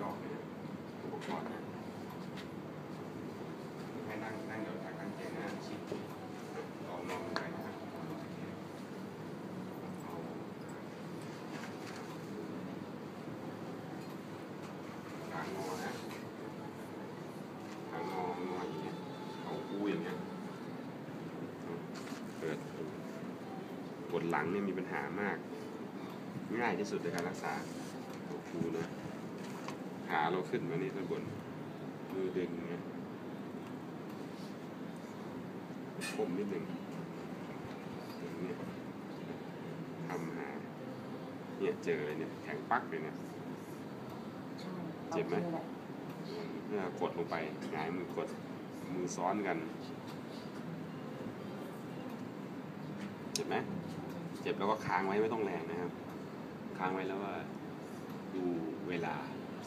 ยอกเนี่ยอุปกรณ์เนี่ยให้นั่งนั่งเดี๋ยวตั้งใจนะชิดลองมองไปนะครับเอาขางงอนะขางงองออย่างเงี้ยเอาคู่อย่างเงี้ยเปิดปวดหลังเนี่ยมีปัญหามาก ง่ายที่สุดในการรักษาตัวครูนะ ขาเราขึ้นมานี่ข้างบนมือดึงเนี่ยผมนิดหนึ่งดึงเนี่ยทำหาเนี่ยเจอเลยเนี่ยแข็งปักเลยเนี่ยใช่เจ็บไหมอาแหละเมื่อกดลงไปหงายมือกดมือซ้อนกัน เจ็บไหมเจ็บแล้วก็ค้างไว้ไม่ต้องแรงนะครับ ค้างไว้แล้วว่าดูเวลา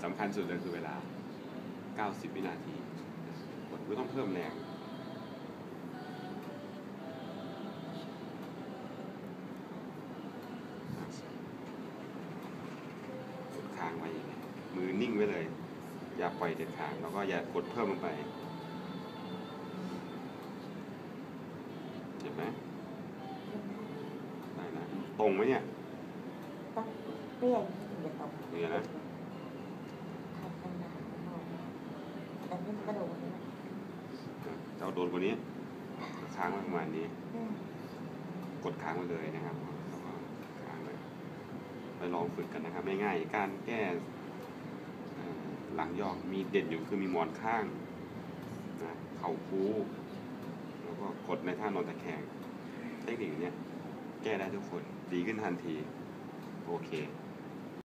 สำคัญสุดเลยคือเวลา 90 วินาทีกดไม่ต้องเพิ่มแรงกดค้างไว้อย่างนี้มือนิ่งไว้เลย อย่าปล่อยเด็ดขาดแล้วก็อย่ากดเพิ่มลงไปเจ็บไหมได้นะตรงไหมเนี่ยต้องเปรี้ยงถึงจะตกเนี่ยนะ ทำกันนะแต่นี่มันกระโดดเลยนะ เจ้าโดนกว่านี้ค้างไว้ประมาณนี้ อืมกดค้างไว้เลยนะครับแล้วก็ค้างไว้ไปลองฝึกกันนะครับง่ายๆการแก้เอ่อหลังยอกมีเด่นอยู่คือมีหมอนข้างนะเข่าคูแล้วก็กดในท่านอนตะแคงเทคนิคเนี้ยแก้ได้ทุกคนดีขึ้นทันที โอเค